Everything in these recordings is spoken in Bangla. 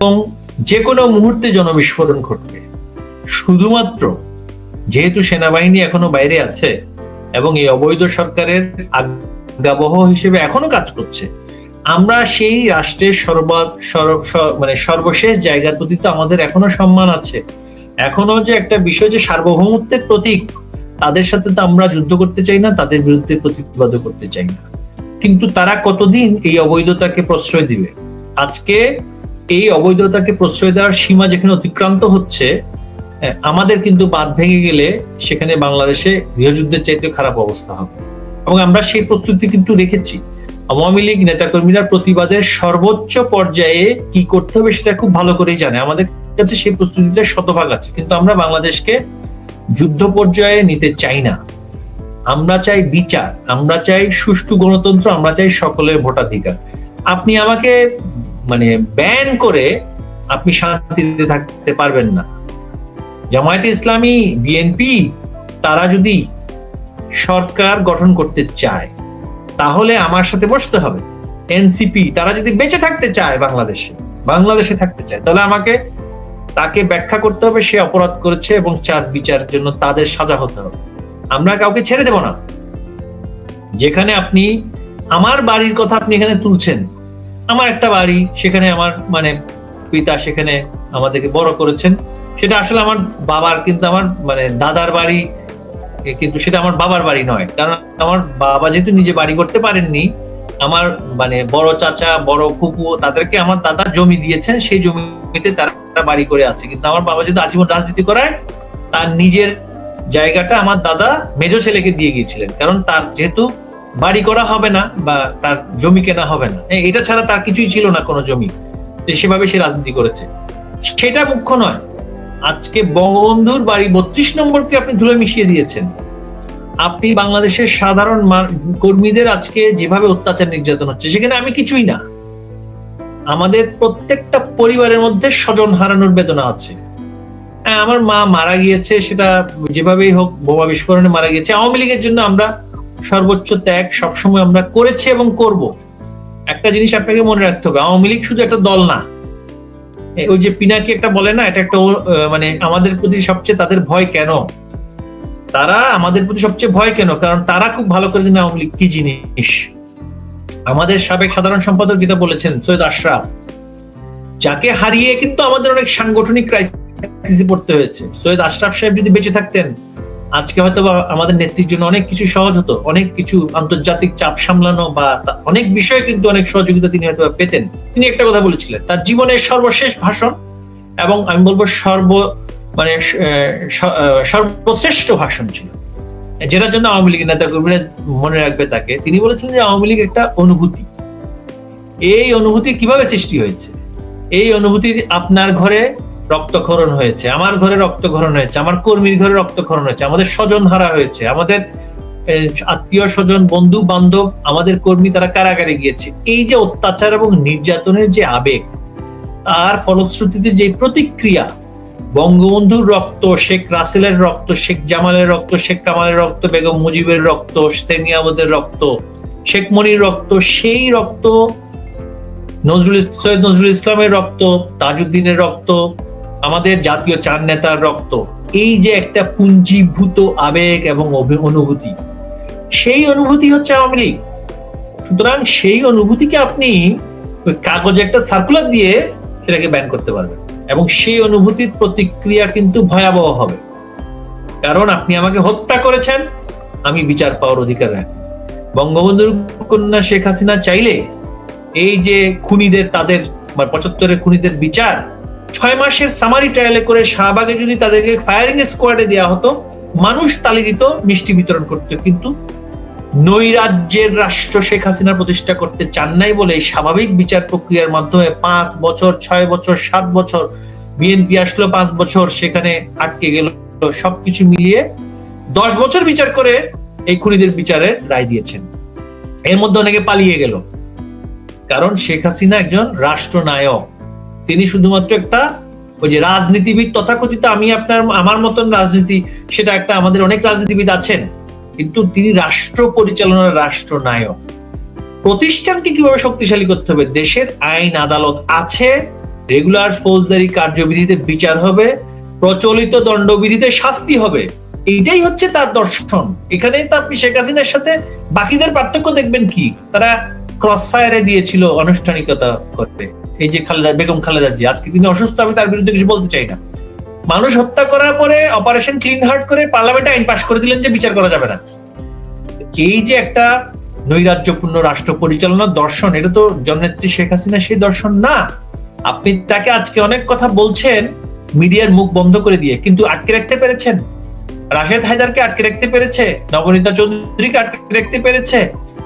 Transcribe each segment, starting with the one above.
এবং যে কোনো মুহূর্তে জনবিস্ফোরণ ঘটবে। শুধুমাত্র যেহেতু সেনাবাহিনী এখনও বাইরে আছে এবং এই অবৈধ সরকারের আজ্ঞাবহ হিসেবে এখনও কাজ করছে, আমরা সেই রাষ্ট্রের সর্বা মানে সর্বশেষ জায়গার প্রতি তো আমাদের এখনও সম্মান আছে। এখনও যে একটা বিষয় যে সার্বভৌমত্বের প্রতীক, তাদের সাথে তো আমরা যুদ্ধ করতে চাই না, তাদের বিরুদ্ধে প্রতিবাদ করতে চাই না। কিন্তু তারা কতদিন এই অবৈধতাকে প্রশ্রয় দিবে? আজকে এই অবৈধতাকে প্রশ্রয় দেওয়ার সীমা যেখানে অতিক্রান্ত হচ্ছে আমাদের কিন্তু বাদ ভেঙে গেলে সেখানে বাংলাদেশে গৃহযুদ্ধের চাইতে খারাপ অবস্থা হবে। এবং আমরা সেই প্রস্তুতি কিন্তু রেখেছি। আওয়ামী লীগ নেতাকর্মীরা প্রতিবাদের সর্বোচ্চ পর্যায়ে কি করতে হবে সেটা খুব ভালো করেই জানে। আমাদের কাছে সেই প্রস্তুতিটা শতভাগ আছে। কিন্তু আমরা বাংলাদেশকে যুদ্ধ পর্যায়ে নিতে চাই না। আমরা চাই বিচার, আমরা চাই সুষ্ঠু গণতন্ত্র, আমরা চাই সকলের ভোটাধিকার। আপনি আমাকে মানে ব্যান করে আপনি শান্তিতে থাকতে পারবেন না। জামায়াতে ইসলামী বিএনপি তারা যদি সরকার গঠন করতে চায়, তাহলে আমার সাথে বসতে হবে। এনসিপি তারা যদি বেঁচে থাকতে চায় বাংলাদেশে বাংলাদেশে থাকতে চায়, তাহলে আমাকে, তাকে ব্যাখ্যা করতে হবে, সে অপরাধ করেছে এবং চার বিচারের জন্য তাদের সাজা হতে হবে। আমরা কাউকে ছেড়ে দেব না। যেখানে আপনি, আমার বাড়ির কথা আপনি এখানে তুলছেন আমার একটা বাড়ি, সেখানে আমার মানে পিতা সেখানে আমাদেরকে বড় করেছেন। সেটা আসলে আমার বাবার কিন্তু আমার মানে দাদার বাড়ি কিন্তু সেটা আমার বাবার বাড়ি নয়। কারণ আমার বাবা যেহেতু নিজে বাড়ি করতে পারেননি, আমার মানে বড় চাচা, বড় ফুপু তাদেরকে আমার দাদা জমি দিয়েছেন, সেই জমিতে তারা বাড়ি করে আছে। কিন্তু আমার বাবা যদি আজীবন রাজনীতি করায়, তার নিজের জায়গাটা আমার দাদা মেজ ছেলেকে দিয়ে গিয়েছিলেন। কারণ তার যেহেতু বাড়ি করা হবে না বা তার জমি কেনা হবে না। এটা ছাড়া তার কিছুই ছিল না কোনো জমি। সেভাবে সে রাজনীতি করেছে। সেটা মুখ্য নয়। আজকে বঙ্গবন্ধুর বাড়ি বত্রিশ নম্বরকে আপনি ধুলে মিশিয়ে দিয়েছেন। আপনি বাংলাদেশের সাধারণ কর্মীদের আজকে যেভাবে অত্যাচার নির্যাতন হচ্ছে সেখানে আমি কিছুই না। আমাদের প্রত্যেকটা পরিবারের মধ্যে স্বজন হারানোর বেদনা আছে। হ্যাঁ, আমার মা মারা গিয়েছে সেটা যেভাবেই হোক বোমা বিস্ফোরণে মারা গিয়েছে। আওয়ামী লীগের জন্য আমরা সর্বোচ্চ ত্যাগ সবসময় আমরা করেছি এবং করব। একটা জিনিস আপনাকে মনে রাখতে হবে, আওয়ামী লীগ শুধু একটা দল না। ওই যে পিনাকি একটা বলে না, এটা একটা মানে আমাদের প্রতি সবচেয়ে তাদের ভয় কেন? তারা আমাদের প্রতি সবচেয়ে ভয় কেন? কারণ তারা খুব ভালো করে জানে আওয়ামী লীগ কি জিনিস। আমাদের সাবেক সাধারণ সম্পাদক যেটা বলেছেন, সৈয়দ আশরাফ, যাকে হারিয়ে কিন্তু আমাদের অনেক সাংগঠনিক ক্রাইসিসে পড়তে হয়েছে। সৈয়দ আশরাফ সাহেব যদি বেঁচে থাকতেন আজকে হয়তো আমাদের নেত্রীর জন্য অনেক কিছু সহজ হতো, অনেক কিছু আন্তর্জাতিক চাপ সামলানো বা অনেক বিষয়ে কিন্তু অনেক সহযোগিতা তিনি হয়তো পেতেন। তিনি একটা কথা বলেছিলেন, তার জীবনের সর্বশেষ ভাষণ এবং আমি বলব সর্ব মানে সর্বশ্রেষ্ঠ ভাষণ ছিল। যেটার জন্য আওয়ামী লীগের নেতা কর্মীরা মনে রাখবে তাকে, তিনি বলেছিলেন যে আওয়ামী লীগ একটা অনুভূতি। এই অনুভূতি কীভাবে সৃষ্টি হয়েছে? এই অনুভূতি আপনার ঘরে রক্তক্ষরণ হয়েছে, আমার ঘরে রক্তক্ষরণ হয়েছে, আমার কর্মীর ঘরে রক্তক্ষরণ হয়েছে, আমাদের স্বজন হারা হয়েছে, আমাদের আত্মীয় স্বজন, বন্ধু, বান্ধব, আমাদের কর্মী তারা কারাগারে গিয়েছে। এই যে অত্যাচার এবং নির্যাতনের যে আবেগ, তার ফলশ্রুতিতে যে প্রতিক্রিয়া, বঙ্গবন্ধুর রক্ত, শেখ রাসেলের রক্ত, শেখ জামালের রক্ত, শেখ কামালের রক্ত, বেগম মুজিবের রক্ত সেনি আহমদের রক্ত, শেখ মনির রক্ত, সেই রক্ত, নজরুল সৈয়দ নজরুল ইসলামের রক্ত, তাজউদ্দিনের রক্ত আমাদের জাতীয় চার নেতার রক্ত। এই যে একটা পুঞ্জীভূত আবেগ এবং অনুভূতি, সেই অনুভূতি হচ্ছে আওয়ামী লীগ। সুতরাং সেই অনুভূতিকে আপনি কাগজে একটা সার্কুলার দিয়ে সেটাকে ব্যান করতে পারবেন এবং সেই অনুভূতির প্রতিক্রিয়া কিন্তু ভয়াবহ হবে। কারণ আপনি আমাকে হত্যা করেছেন, আমি বিচার পাওয়ার অধিকার রাখি। বঙ্গবন্ধুর কন্যা শেখ হাসিনা চাইলে এই যে খুনিদের, তাদের পঁচাত্তরের খুনিদের বিচার ছয় মাসের সামারি ট্রায়ালে করে শাহবাগে যদি তাদেরকে ফায়ারিং স্কোয়াডে দেওয়া হতো, মানুষ তালি দিত মিষ্টি বিতরণ করতো। কিন্তু নৈরাজ্যের রাষ্ট্র শেখ হাসিনা প্রতিষ্ঠা করতে চান নাই বলে স্বাভাবিক বিচার প্রক্রিয়ার মাধ্যমে পাঁচ বছর, ছয় বছর, সাত বছর বিএনপি আসলো, পাঁচ বছর সেখানে আটকে গেল। সবকিছু মিলিয়ে দশ বছর বিচার করে এই খুনিদের বিচারের রায় দিয়েছেন। এর মধ্যে অনেকে পালিয়ে গেল। কারণ শেখ হাসিনা একজন রাষ্ট্রনায়ক। তিনি শুধুমাত্র একটা ওই যে রাজনীতিবিদ, তথাকথিত আমি আপনার, আমার মতন রাজনীতি, সেটা একটা আমাদের অনেক রাজনীতিবিদ আছেন, কিন্তু তিনি রাষ্ট্র পরিচালনার রাষ্ট্রনায়ক। প্রতিষ্ঠানকে কীভাবে শক্তিশালী করতে হবে? দেশের আইন আদালত আছে, রেগুলার ফৌজদারি কার্যবিধিতে বিচার হবে, প্রচলিত দণ্ডবিধিতে শাস্তি হবে। এইটাই হচ্ছে তার দর্শন। এখানে তো আপনি শেখ হাসিনার সাথে বাকিদের পার্থক্য দেখবেন কি? তারা ক্রস ফায়ারে দিয়েছিল আনুষ্ঠানিকতা করতে। এই যে খালেদা, বেগম খালেদা জি আজকে তিনি অসুস্থ, আমি তার বিরুদ্ধে কিছু বলতে চাই না। মানুষ হত্যা করার পরে অপারেশন ক্লিন হার্ট করে পার্লামেন্টে আইন পাশ করে দিলেন যে বিচার করা যাবে না। এই যে একটা নৈরাজ্যপূর্ণ রাষ্ট্র পরিচালনার দর্শন, এটা তো জননেত্রী শেখ হাসিনা সেই দর্শন না। আপনি তাকে আজকে অনেক কথা বলছেন, মিডিয়ার মুখ বন্ধ করে দিয়ে, কিন্তু আটকে রাখতে পেরেছেন? রাশেদ হায়দারকে আটকে রাখতে পেরেছে, নবনীতা চৌধুরীকে আটকে রাখতে পেরেছে।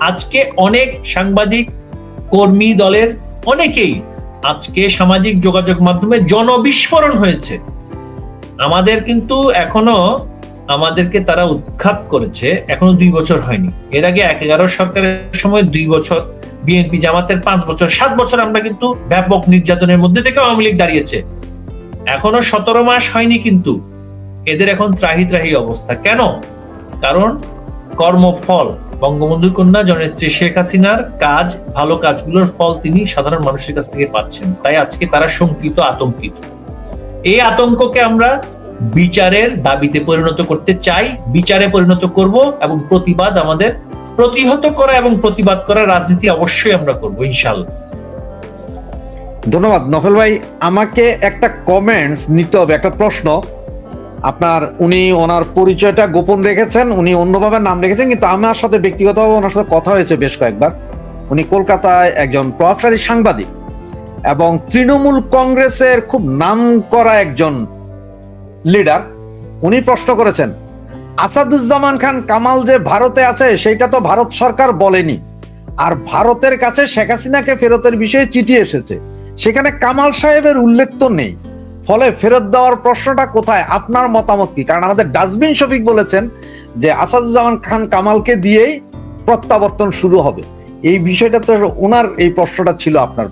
আজকে অনেক সাংবাদিক, কর্মী দলের অনেকেই আজকে সামাজিক যোগাযোগ মাধ্যমে জনবিস্ফোরণ হয়েছে। আমাদের কিন্তু এখনও, আমাদেরকে তারা উৎখাত করেছে, এখনও দুই বছর হয়নি। এর আগে এক এগারো সরকারের সময় দুই বছর, বিএনপি জামাতের পাঁচ বছর, সাত বছর আমরা কিন্তু ব্যাপক নির্যাতনের মধ্যে থেকে আওয়ামী লীগ দাঁড়িয়েছে। এখনও সতেরো মাস হয়নি কিন্তু। এদের এখন ত্রাহি ত্রাহি অবস্থা। কেন? কারণ কর্মফল। বঙ্গবন্ধুর কন্যা জননেত্রী শেখ হাসিনার কাজ, ভালো কাজগুলোর ফল তিনি সাধারণ মানুষের কাছ থেকে পাচ্ছেন। তাই আজকে তারা শঙ্কিত, আতঙ্কিত। এই আতঙ্ককে আমরা বিচারের দাবিতে পরিণত করতে চাই, বিচারে পরিণত করব এবং প্রতিবাদ আমাদের প্রতিহত করা এবং প্রতিবাদ করার রাজনীতি অবশ্যই আমরা করব ইনশাল্লাহ ধন্যবাদ। নফেল ভাই, আমাকে একটা কমেন্টস নিতে হবে, একটা প্রশ্ন। আপনার উনি ওনার পরিচয়টা গোপন রেখেছেন, উনি অন্যভাবে নাম রেখেছেন, কিন্তু আমার সাথে ব্যক্তিগতভাবে ওনার সাথে কথা হয়েছে বেশ কয়েকবার। উনি কলকাতায় একজন প্রভাবশালী সাংবাদিক এবং তৃণমূল কংগ্রেসের খুব নাম করা একজন লিডার উনি প্রশ্ন করেছেন, আসাদুজ্জামান খান কামাল যে ভারতে আছে সেটা তো ভারত সরকার বলেনি। আর ভারতের কাছে শেখ হাসিনাকে ফেরতের বিষয়ে চিঠি এসেছে। সেখানে কামাল সাহেবের উল্লেখ তো নেই। ফলে ফেরত দেওয়ার প্রশ্নটা কোথায়? আপনার মতামত কি? কারণ আমাদের ডাস্টবিন শফিক বলেছেন যে আসাদুজ্জামান খান কামালকে দিয়েই প্রত্যাবর্তন শুরু হবে। এই বিষয়টা তো ওনার এই প্রশ্নটা ছিল আপনার।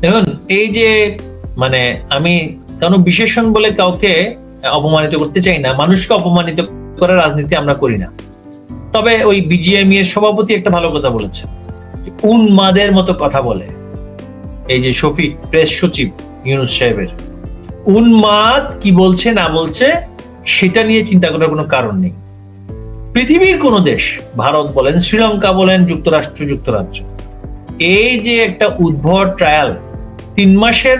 দেখুন, এই যে মানে আমি কারণ বিশেষণ বলে কাউকে অপমানিত করতে চাই না, মানুষকে অপমানিত করার রাজনীতি আমরা করি না। তবে ওই বিজিএমই এর সভাপতি একটা ভালো কথা বলেছে উন্মাদের মতো কথা বলে। এই যে শফিক, প্রেস সচিব ইউনুস সাহেবের। উন্মাদ কি বলছে, না বলছে, সেটা নিয়ে চিন্তা করার কোনো কারণ নেই। পৃথিবীর কোন দেশ, ভারত বলেন, শ্রীলঙ্কা বলেন, যুক্তরাষ্ট্র, যুক্তরাজ্য, এই যে একটা উদ্ভট ট্রায়াল তিন মাসের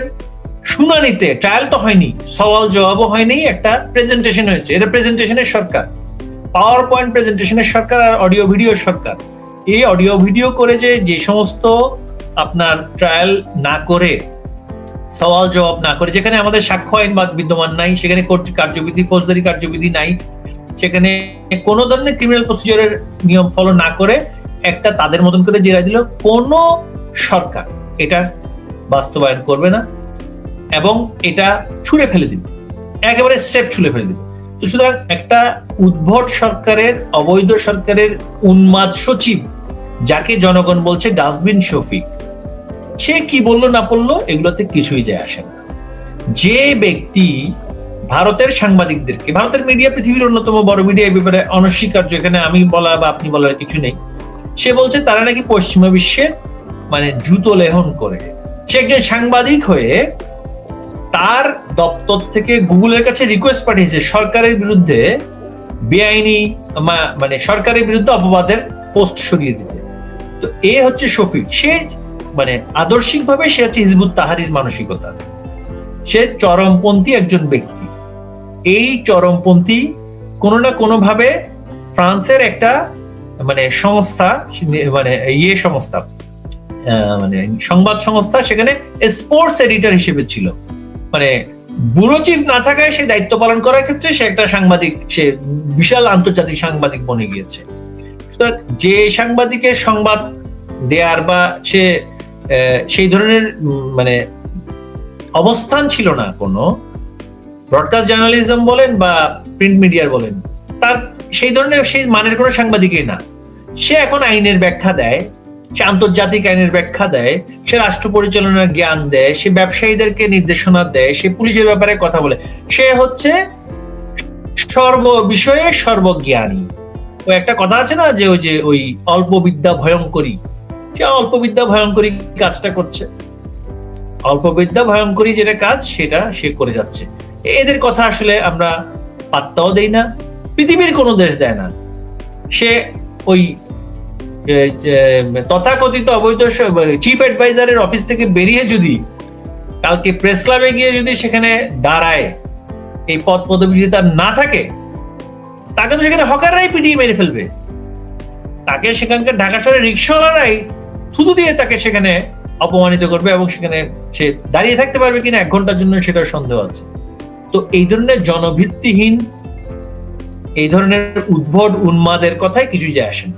শুনানিতে ট্রায়াল তো হয়নি, সওয়াল জবাবও হয়নি, একটা প্রেজেন্টেশন হয়েছে। এটা প্রেজেন্টেশনের সরকার পাওয়ার পয়েন্ট প্রেজেন্টেশনের সরকার আর অডিও ভিডিও সরকার। এই অডিও ভিডিও করে যে যে সমস্ত আপনার ট্রায়াল না করে, সওয়াল জবাব না করে, যেখানে আমাদের সাক্ষ্য আইন বিদ্যমান নাই, সেখানে কার্যবিধি, ফৌজদারি কার্যবিধি নাই, সেখানে কোনো ধরনের ক্রিমিনাল প্রসিজারের নিয়ম ফলো না করে একটা তাদের মতন করে জেরা দিল কোন সরকার। এটা বাস্তবায়ন করবে না এবং এটা ছুঁড়ে ফেলে দিবে। একেবারে স্টেপ ছুঁড়ে ফেলে দিবে। তো সুতরাং একটা উদ্ভট সরকারের, অবৈধ সরকারের উন্মাদ সচিব, যাকে জনগণ বলছে ডাস্টবিন শফিক সে কি বলল, না বলল, এগুলোতে কিছুই যায় আসে না। যে ব্যক্তি ভারতের সাংবাদিকদেরকে, ভারতের মিডিয়া পৃথিবীর অন্যতম বড় মিডিয়া এই ব্যাপারে অনস্বীকার্য, এখানে আমি বলা বা আপনি বলার কিছু নেই। সে বলছে, তারা নাকি পশ্চিমা বিশ্বের মানে জুতো লেহন করে। সে একজন সাংবাদিক হয়ে তার দপ্তর থেকে গুগলের কাছে রিকোয়েস্ট পাঠিয়েছে, সরকারের বিরুদ্ধে বেআইনি মানে সরকারের বিরুদ্ধে অপবাদের পোস্ট সরিয়ে দিতে। তো এ হচ্ছে শফিক। সে মানে আদর্শিক ভাবে সে হচ্ছে হিজবুত তাহারির মানসিকতা। সে চরমপন্থী একজন ব্যক্তি। এই চরমপন্থী কোনো না কোনো ভাবে ফ্রান্সের একটা মানে সংস্থা মানে ইয়ে সংস্থা মানে সংবাদ সংস্থা সেখানে স্পোর্টস এডিটর হিসেবে ছিল। মানে ব্যুরো চিফ না থাকায় সে দায়িত্ব পালন করার ক্ষেত্রে সে একটা সাংবাদিক, সে বিশাল আন্তর্জাতিক সাংবাদিক বনে গিয়েছে। সুতরাং যে সাংবাদিকের সংবাদ দেয়ার বা সে সেই ধরনের মানে অবস্থান ছিল না কোনো। ব্রডকাস্ট জার্নালিজম বলেন বা প্রিন্ট মিডিয়ার বলেন, তার সেই ধরনের, সেই মানের কোনো সাংবাদিকই না। সে এখন আইনের ব্যাখ্যা দেয়, সে আন্তর্জাতিক আইনের ব্যাখ্যা দেয়, সে রাষ্ট্র পরিচালনার জ্ঞান দেয়, সে ব্যবসায়ীদেরকে নির্দেশনা দেয়, সে পুলিশের ব্যাপারে কথা বলে। সে হচ্ছে সর্ব বিষয়ে সর্বজ্ঞানী। ও একটা কথা আছে না যে ওই যে ওই অল্প বিদ্যা ভয়ঙ্করী? সে অল্প বিদ্যা ভয়ঙ্করী কাজটা করছে। অল্প বিদ্যা ভয়ঙ্করী যেটা কাজ, সেটা সে করে যাচ্ছে। এদের কথা আসলে আমরা পাত্তাও দেই না, পৃথিবীর কোনো দেশ দেয় না। সে ওই তথাকথিত অবৈধ চিফ অ্যাডভাইজারের অফিস থেকে বেরিয়ে যদি, কালকে প্রেস ক্লাবে গিয়ে যদি সেখানে দাঁড়ায়, এই পদ পদবি যদি তার না থাকে, তাকে তো সেখানে হকাররাই পিটিয়ে মেরে ফেলবে। তাকে সেখানকার ঢাকা শহরের রিক্সাওয়ালারাই থুতু দিয়ে তাকে সেখানে অপমানিত করবে এবং সেখানে সে দাঁড়িয়ে থাকতে পারবে কিনা এক ঘণ্টার জন্য সেটার সন্দেহ আছে। তো এই ধরনের জনভিত্তিহীন, এই ধরনের উদ্ভট উন্মাদের কথায় কিছুই যায় আসে না।